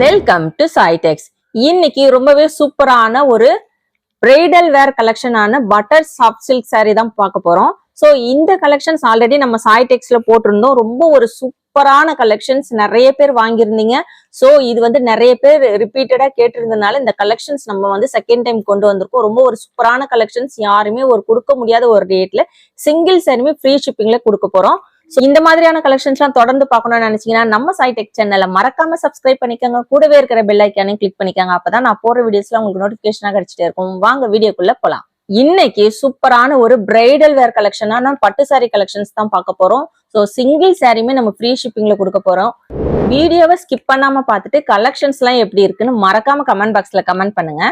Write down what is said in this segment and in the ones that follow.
Welcome to சாய்டெக்ஸ் இன்னைக்கு ரொம்பவே சூப்பரான ஒரு பிரைடல் வேர் கலெக்ஷனான பட்டர் சாஃப்ட் சில்க் saree தான் பார்க்க போறோம். ஸோ இந்த கலெக்ஷன்ஸ் ஆல்ரெடி நம்ம சாய்டெக்ஸ்ல போட்டிருந்தோம். ரொம்ப ஒரு சூப்பரான கலெக்ஷன்ஸ் நிறைய பேர் வாங்கியிருந்தீங்க. ஸோ இது வந்து நிறைய பேர் ரிப்பீட்டடா கேட்டிருந்தனால இந்த கலெக்ஷன்ஸ் நம்ம வந்து செகண்ட் டைம் கொண்டு வந்திருக்கோம். ரொம்ப ஒரு சூப்பரான கலெக்ஷன்ஸ் யாருமே ஒரு கொடுக்க முடியாத ஒரு ரேட்ல சிங்கிள் சாரியுமே ஃப்ரீ ஷிப்பிங்ல கொடுக்க போறோம். ஸோ இந்த மாதிரியான கலெக்ஷன்ஸ்லாம் தொடர்ந்து பார்க்கணும்னு நினைச்சீங்கன்னா நம்ம சைடெக் சேனலை மறக்காம சப்ஸ்கிரைப் பண்ணிக்கோங்க. கூடவே இருக்கிற பெல் ஐக்கானையும் கிளிக் பண்ணிக்கோங்க. அப்பதான் நான் போற வீடியோஸ்லாம் உங்களுக்கு நோட்டிபிகேஷனா கிடைச்சிட்டே இருக்கும். வாங்க வீடியோக்குள்ள போலாம். இன்னைக்கு சூப்பரான ஒரு பிரைடல் வேர் கலெக்ஷனான பட்டு சாரி கலெக்ஷன்ஸ் தான் பார்க்க போறோம். ஸோ சிங்கிள் சாரியுமே நம்ம ஃப்ரீ ஷிப்பிங்ல கொடுக்க போறோம். வீடியோவை ஸ்கிப் பண்ணாம பார்த்துட்டு கலெக்ஷன்ஸ் எல்லாம் எப்படி இருக்குன்னு மறக்காம கமெண்ட் பாக்ஸ்ல கமெண்ட் பண்ணுங்க.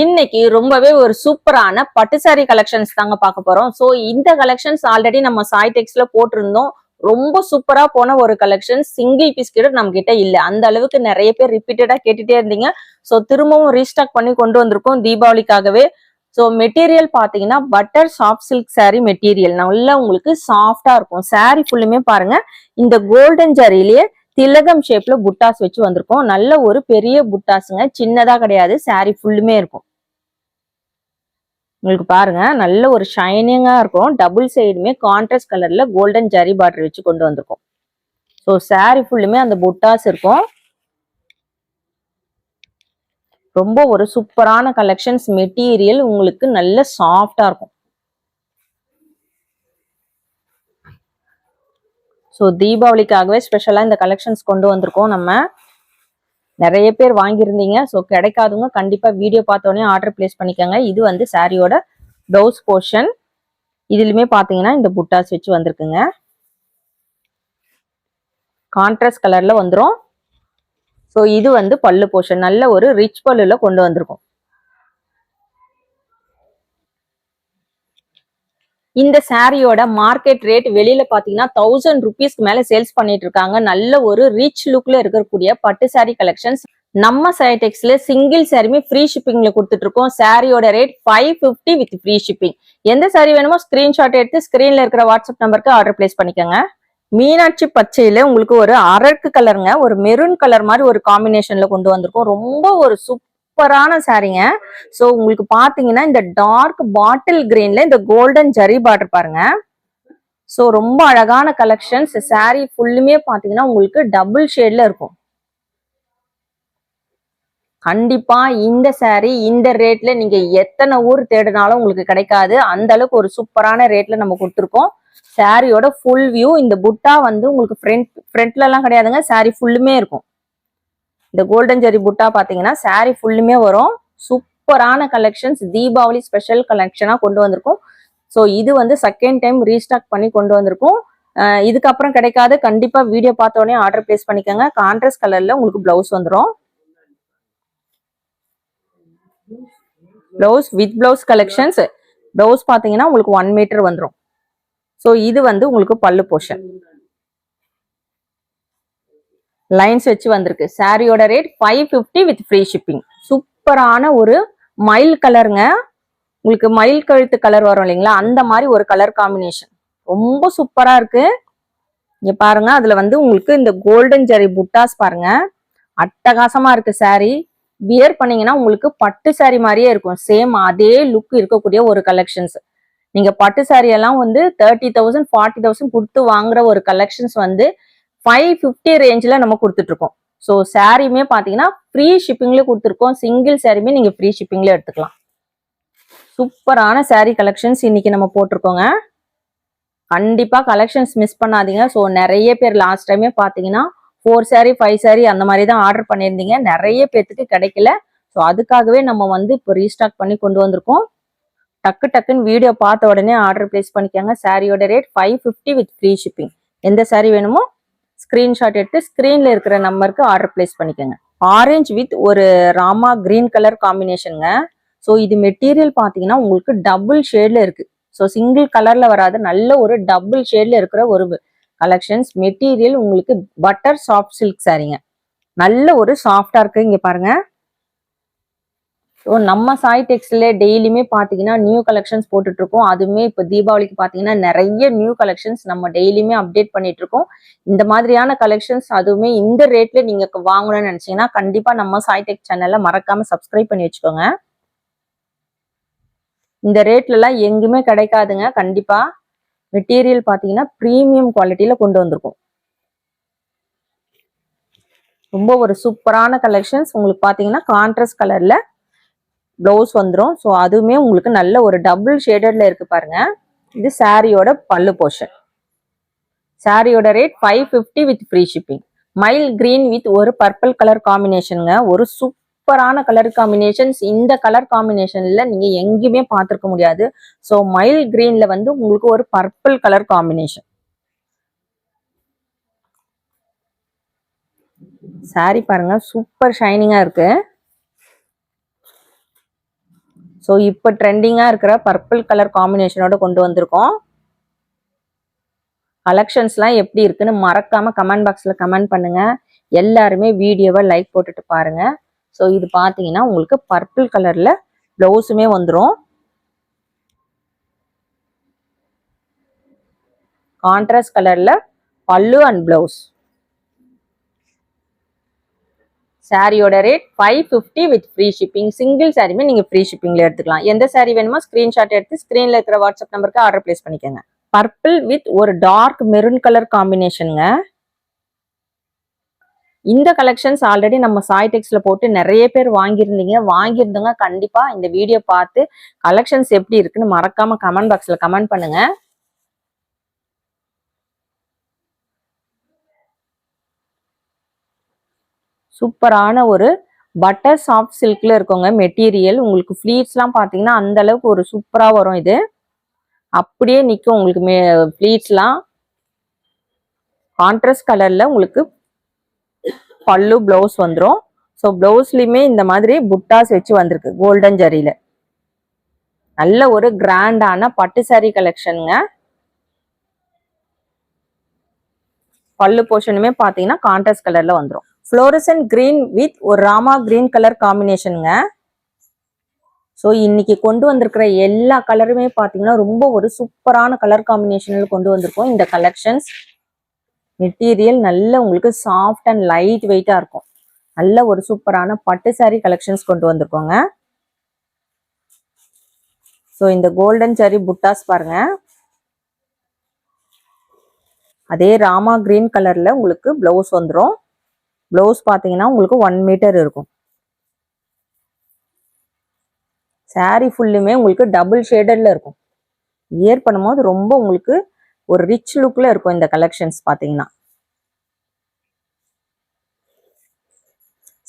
இன்னைக்கு ரொம்பவே ஒரு சூப்பரான பட்டு சாரி கலெக்ஷன்ஸ் தாங்க பார்க்க போறோம். ஸோ இந்த கலெக்ஷன்ஸ் ஆல்ரெடி நம்ம சாய்டெக்ஸ்ல போட்டிருந்தோம். ரொம்ப சூப்பரா போன ஒரு கலெக்ஷன் சிங்கிள் பீஸ் கிட்ட நம்ம கிட்ட இல்ல. அந்த அளவுக்கு நிறைய பேர் ரிப்பீட்டடா கேட்டுட்டே இருந்தீங்க. ஸோ திரும்பவும் ரீஸ்டாக் பண்ணி கொண்டு வந்திருக்கோம் தீபாவளிக்காகவே. ஸோ மெட்டீரியல் பாத்தீங்கன்னா butter soft silk saree material நல்லா உங்களுக்கு சாஃப்டா இருக்கும். Saree ஃபுல்லுமே பாருங்க. இந்த கோல்டன் ஜரியிலேயே திலகம் ஷேப்ல புட்டாஸ் வச்சு வந்திருக்கோம். நல்ல ஒரு பெரிய புட்டாஸுங்க சின்னதா கிடையாது. Saree ஃபுல்லுமே இருக்கும். உங்களுக்கு பாருங்க நல்ல ஒரு ஷைனிங்கா இருக்கும். டபுள் சைடுமே கான்ட்ராஸ்ட் கலர்ல கோல்டன் ஜரி பார்டர் வச்சு கொண்டு வந்திருக்கோம். ஸோ சாரி ஃபுல்லுமே அந்த புட்டாஸ் இருக்கும். ரொம்ப ஒரு சூப்பரான கலெக்ஷன்ஸ் மெட்டீரியல் உங்களுக்கு நல்ல சாஃப்டா இருக்கும். ஸோ தீபாவளிக்காகவே ஸ்பெஷலாக இந்த கலெக்ஷன்ஸ் கொண்டு வந்திருக்கோம் நம்ம. நிறைய பேர் வாங்கியிருந்தீங்க. ஸோ கிடைக்காதவங்க கண்டிப்பாக வீடியோ பார்த்தோன்னே ஆர்டர் பிளேஸ் பண்ணிக்கோங்க. இது வந்து சாரியோட ப்ளவுஸ் போர்ஷன் இதுலையுமே பார்த்தீங்கன்னா இந்த புட்டாஸ் வச்சு வந்திருக்குங்க. கான்ட்ராஸ்ட் கலரில் வந்துடும் ஸோ இது வந்து பல்லு போர்ஷன் நல்ல ஒரு ரிச் பல்லுல கொண்டு வந்திருக்கும். இந்த சாரியோட மார்க்கெட் ரேட் வெளியில பாத்தீங்கன்னா தௌசண்ட் ருபீஸ்க்கு மேல சேல்ஸ் பண்ணிட்டு இருக்காங்க. நல்ல ஒரு ரிச் லுக்ல இருக்கக்கூடிய பட்டு சாரி கலெக்ஷன்ஸ் நம்ம சைடெக்ஸ்ல சிங்கிள் சாரியுமே ஃப்ரீ ஷிப்பிங்ல கொடுத்துட்டு இருக்கோம். சாரியோட rate five fifty with free shipping எந்த சாரி வேணுமோ ஸ்கிரீன்ஷாட் எடுத்து ஸ்கிரீன்ல இருக்கிற வாட்ஸ்அப் நம்பருக்கு ஆர்டர் பிளேஸ் பண்ணிக்கோங்க. மீனாட்சி பச்சையில உங்களுக்கு ஒரு அரக்கு கலருங்க ஒரு மெரூன் கலர் மாதிரி ஒரு காம்பினேஷன்ல கொண்டு வந்திருக்கோம். ரொம்ப ஒரு சூப்பரான சாரீங்க சோ உங்களுக்கு பாத்தீங்கன்னா இந்த டார்க் பாட்டில் கிரீன்ல இந்த கோல்டன் ஜரி பார்டர் பாருங்க. சோ ரொம்ப அழகான கலெக்ஷன்ஸ் சாரீ ஃபுல்லுமே பாத்தீங்கன்னா உங்களுக்கு டபுள் ஷேட்ல இருக்கும். கண்டிப்பா இந்த saree இந்த ரேட்ல நீங்க எத்தனை ஊர் தேடினாலும் உங்களுக்கு கிடைக்காது. அந்த அளவுக்கு ஒரு சூப்பரான ரேட்ல நம்ம கொடுத்துருக்கோம். சாரியோட ஃபுல் வியூ இந்த புட்டா வந்து உங்களுக்கு ஃப்ரண்ட் ஃப்ரண்ட்ல எல்லாம் கிடையாதுங்க. Saree ஃபுல்லுமே இருக்கும். இந்த கோல்டன் ஜெரி புட்டா பாத்தீங்கன்னா சாரி ஃபுல்லுமே வரும். சூப்பரான கலெக்ஷன்ஸ் தீபாவளி ஸ்பெஷல் கலெக்ஷனா கொண்டு வந்திருக்கும். ஸோ இது வந்து செகண்ட் டைம் ரீஸ்டாக் பண்ணி கொண்டு வந்திருக்கும். இதுக்கப்புறம் கிடைக்காது கண்டிப்பா வீடியோ பார்த்தோன்னே ஆர்டர் பிளேஸ் பண்ணிக்கோங்க. கான்ட்ராஸ்ட் கலர்ல உங்களுக்கு பிளவுஸ் வந்துடும் blouse with blouse collections blouse பாத்தீங்கன்னா உங்களுக்கு ஒன் மீட்டர் வந்துடும் ஸோ இது வந்து உங்களுக்கு பல்லு போர்ஷன் லைன்ஸ் வச்சு வந்திருக்கு. சாரியோட rate five fifty with free shipping சூப்பரான ஒரு மயில் கலருங்க. உங்களுக்கு மயில் கழுத்து கலர் வரும் இல்லைங்களா? அந்த மாதிரி ஒரு கலர் காம்பினேஷன் ரொம்ப சூப்பரா இருக்கு. இங்க பாருங்க அதுல வந்து உங்களுக்கு இந்த கோல்டன் ஜெரி புட்டாஸ் பாருங்க. அட்டகாசமா இருக்கு சாரி வியர் பண்ணீங்கன்னா உங்களுக்கு பட்டு சாரி மாதிரியே இருக்கும். சேம் அதே லுக் இருக்கக்கூடிய ஒரு கலெக்ஷன்ஸ் நீங்க பட்டு saree எல்லாம் வந்து தேர்ட்டி தௌசண்ட் ஃபார்ட்டி தௌசண்ட் கொடுத்து வாங்குற ஒரு கலெக்ஷன்ஸ் வந்து ஃபைவ் ஃபிஃப்டி ரேஞ்சில் நம்ம கொடுத்துட்ருக்கோம். ஸோ சாரியுமே பார்த்தீங்கன்னா ஃப்ரீ ஷிப்பிங்லேயே கொடுத்துருக்கோம். சிங்கிள் சாரியுமே நீங்கள் ஃப்ரீ ஷிப்பிங்லேயே எடுத்துக்கலாம். சூப்பரான சாரீ கலெக்ஷன்ஸ் இன்னைக்கு நம்ம போட்டிருக்கோங்க. கண்டிப்பாக கலெக்ஷன்ஸ் மிஸ் பண்ணாதீங்க. ஸோ நிறைய பேர் லாஸ்ட் டைமே பார்த்தீங்கன்னா ஃபோர் சாரீ ஃபைவ் சாரீ அந்த மாதிரி தான் ஆர்டர் பண்ணியிருந்தீங்க. நிறைய பேர்த்துக்கு கிடைக்கல. ஸோ அதுக்காகவே நம்ம வந்து இப்போ ரீஸ்டாக் பண்ணி கொண்டு வந்திருக்கோம். டக்கு டக்குன்னு வீடியோ பார்த்த உடனே ஆர்டர் பிளேஸ் பண்ணிக்கோங்க. சாரியோட rate five fifty with free shipping எந்த சாரீ வேணுமோ ஸ்க்ரீன்ஷாட் எடுத்து ஸ்க்ரீனில் இருக்கிற நம்பருக்கு ஆர்டர் பிளேஸ் பண்ணிக்கோங்க. ஆரஞ்சு வித் ஒரு ராமா கிரீன் கலர் காம்பினேஷனுங்க ஸோ இது மெட்டீரியல் பார்த்தீங்கன்னா உங்களுக்கு டபுள் ஷேடில் இருக்குது ஸோ சிங்கிள் கலரில் வராது. நல்ல ஒரு டபுள் ஷேடில் இருக்கிற ஒரு கலெக்ஷன்ஸ் மெட்டீரியல் உங்களுக்கு பட்டர் சாஃப்ட் சில்க் சாரீங்க நல்ல ஒரு சாஃப்டாக இருக்குது இங்கே பாருங்கள் ஸோ நம்ம சாய் டெக்ஸ்டில் டெய்லியுமே பார்த்தீங்கன்னா நியூ கலெக்ஷன்ஸ் போட்டுட்ருக்கோம். அதுவுமே இப்போ தீபாவளிக்கு பார்த்தீங்கன்னா நிறைய நியூ கலெக்ஷன்ஸ் நம்ம டெய்லியுமே அப்டேட் பண்ணிட்டு இருக்கோம் இந்த மாதிரியான கலெக்ஷன்ஸ் அதுவுமே இந்த ரேட்டில் நீங்கள் வாங்கணும்னு நினச்சிங்கன்னா கண்டிப்பாக நம்ம சாய் டெக் சேனலில் மறக்காமல் சப்ஸ்கிரைப் பண்ணி வச்சுக்கோங்க. இந்த ரேட்லலாம் எங்குமே கிடைக்காதுங்க. கண்டிப்பாக மெட்டீரியல் பார்த்தீங்கன்னா ப்ரீமியம் குவாலிட்டியில் கொண்டு வந்திருக்கும். ரொம்ப ஒரு சூப்பரான கலெக்ஷன்ஸ் உங்களுக்கு பார்த்தீங்கன்னா கான்ட்ராஸ்ட் கலரில் ப்ளவுஸ் வந்துடும் ஸோ அதுவுமே உங்களுக்கு நல்ல ஒரு டபுள் ஷேடட்ல இருக்கு பாருங்க. இது சாரியோட பல்லு போர்ஷன் சாரியோட rate five fifty with free shipping mile green with ஒரு பர்பிள் கலர் காம்பினேஷனுங்க ஒரு சூப்பரான கலர் காம்பினேஷன்ஸ் இந்த கலர் காம்பினேஷன்ல நீங்க எங்கேயுமே பார்த்துருக்க முடியாது. ஸோ மைல் கிரீன்ல வந்து உங்களுக்கு ஒரு பர்பிள் கலர் காம்பினேஷன் சாரி பாருங்க. சூப்பர் ஷைனிங்கா இருக்கு. ஸோ இப்போ ட்ரெண்டிங்காக இருக்கிற பர்பிள் கலர் காம்பினேஷனோட கொண்டு வந்திருக்கோம். கலெக்ஷன்ஸ்லாம் எப்படி இருக்குன்னு மறக்காமல் கமெண்ட் பாக்ஸில் கமெண்ட் பண்ணுங்கள் எல்லாருமே வீடியோவை லைக் போட்டுட்டு பாருங்கள் ஸோ இது பார்த்தீங்கன்னா உங்களுக்கு பர்பிள் கலரில் ப்ளவுஸுமே வந்துடும் கான்ட்ராஸ்ட் கலரில் பல்லு அண்ட் ப்ளவுஸ் சாரியோட rate five fifty with free shipping single சாரியுமே நீங்கள் ஃப்ரீ ஷிப்பிங்கில் எடுத்துக்கலாம். எந்த சாரி வேணுமோ ஸ்க்ரீன்ஷாட் எடுத்து ஸ்க்ரீனில் இருக்கிற வாட்ஸ்அப் நம்பருக்கு ஆர்டர் பிளேஸ் பண்ணிக்கோங்க. பர்பிள் வித் ஒரு டார்க் மெரூன் கலர் காம்பினேஷனுங்க இந்த கலெக்ஷன்ஸ் ஆல்ரெடி நம்ம சாய்டெக்ஸில் போட்டு நிறைய பேர் வாங்கியிருந்தீங்க. வாங்கியிருந்தவங்க கண்டிப்பாக இந்த வீடியோ பார்த்து கலெக்ஷன்ஸ் எப்படி இருக்குன்னு மறக்காமல் கமெண்ட் பாக்ஸில் கமெண்ட் பண்ணுங்கள் சூப்பரான ஒரு பட்டர் சாஃப்ட் சில்க்ல இருக்கவங்க மெட்டீரியல் உங்களுக்கு ஃப்ளீட்ஸ்லாம் பார்த்தீங்கன்னா அந்த அளவுக்கு ஒரு சூப்பராக வரும் இது. அப்படியே நிற்கும் உங்களுக்கு மே ஃப்ளீட்ஸ்லாம் கான்ட்ராஸ்ட் கலரில் உங்களுக்கு பல்லு ப்ளவுஸ் வந்துடும் ஸோ ப்ளவுஸ்லையுமே இந்த மாதிரி புட்டாஸ் வச்சு வந்திருக்கு கோல்டன் ஜரியில் நல்ல ஒரு கிராண்டான பட்டு சாரி கலெக்ஷனுங்க பல்லு போர்ஷனுமே பார்த்தீங்கன்னா கான்ட்ராஸ்ட் கலரில் வந்துடும் ஃப்ளோரசன் கிரீன் வித் ஒரு ராமா கிரீன் கலர் காம்பினேஷனுங்க ஸோ இன்னைக்கு கொண்டு வந்திருக்கிற எல்லா கலருமே பார்த்தீங்கன்னா ரொம்ப ஒரு சூப்பரான கலர் காம்பினேஷனில் கொண்டு வந்திருக்கோம். இந்த கலெக்ஷன்ஸ் மெட்டீரியல் நல்ல உங்களுக்கு சாஃப்ட் அண்ட் லைட் வெயிட்டாக இருக்கும். நல்ல ஒரு சூப்பரான பட்டு சாரி கலெக்ஷன்ஸ் கொண்டு வந்திருக்கோங்க. ஸோ இந்த கோல்டன் சாரி புட்டாஸ் பாருங்க. அதே ராமா கிரீன் கலரில் உங்களுக்கு ப்ளவுஸ் வந்துடும் பிளவுஸ் பார்த்தீங்கன்னா உங்களுக்கு ஒன் மீட்டர் இருக்கும். சாரி ஃபுல்லுமே உங்களுக்கு டபுள் ஷேடட்ல இருக்கும். வியர் பண்ணும்போது ரொம்ப உங்களுக்கு ஒரு ரிச் லுக்ல இருக்கும் இந்த கலெக்ஷன்ஸ் பார்த்தீங்கன்னா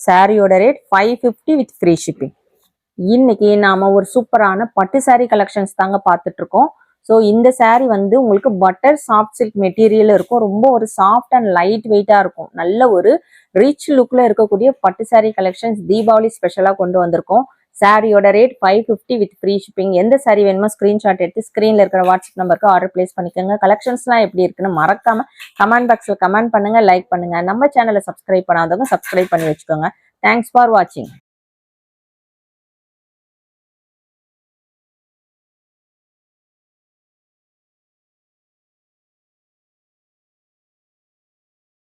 சாரியோட rate five fifty with free shipping இன்னைக்கு நாம ஒரு சூப்பரான பட்டு சாரி கலெக்ஷன்ஸ் தாங்க பார்த்துட்டு இருக்கோம். ஸோ இந்த சாரீ வந்து உங்களுக்கு பட்டர் சாஃப்ட் சில்க் மெட்டீரியல் இருக்கும். ரொம்ப ஒரு சாஃப்ட் அண்ட் லைட் வெயிட்டாக இருக்கும். நல்ல ஒரு ரிச் லுக்கில் இருக்கக்கூடிய பட்டு சாரீ கலெக்ஷன்ஸ் தீபாவளி ஸ்பெஷலாக கொண்டு வந்திருக்கோம். சாரியோட rate five fifty with free shipping எந்த சாரீ வேணுமோ ஸ்க்ரீன்ஷாட் எடுத்து ஸ்க்ரீனில் இருக்கிற வாட்ஸ்அப் நம்பருக்கு ஆர்டர் பிளேஸ் பண்ணிக்கோங்க. கலெக்ஷன்ஸ்லாம் எப்படி இருக்குன்னு மறக்காம கமெண்ட் பாக்ஸில் கமெண்ட் பண்ணுங்க லைக் பண்ணுங்க. நம்ம சேனலை சப்ஸ்கிரைப் பண்ணாதவங்க சப்ஸ்கிரைப் பண்ணி வச்சுக்கோங்க. தேங்க்ஸ் ஃபார் வாட்சிங்